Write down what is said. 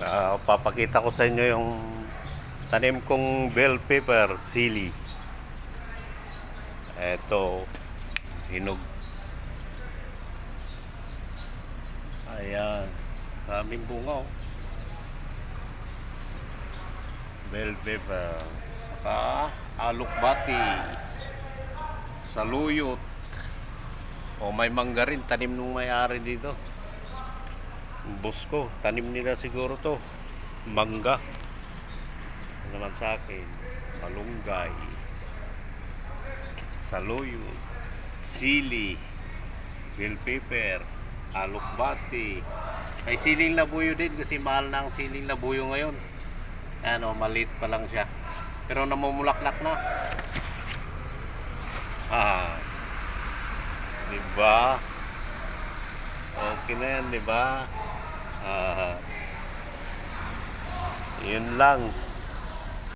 Ah, papakita ko sa inyo yung tanim kong bell pepper, sili. Eto, hinog. Ayan, daming bunga oh. Bell pepper. Saka alukbati. Saluyot. O may mangga rin, tanim nung may-ari dito. Boss tanim nila siguro to. Mangga. Ano naman sa akin, malunggay, saluyot, sili, bell pepper, alukbati. May siling labuyo din kasi mahal na ang siling labuyo ngayon. Ano, maliit pa lang siya. Pero namumulaklak na. Ah. Diba? Okay na yan, di Ah, yun lang.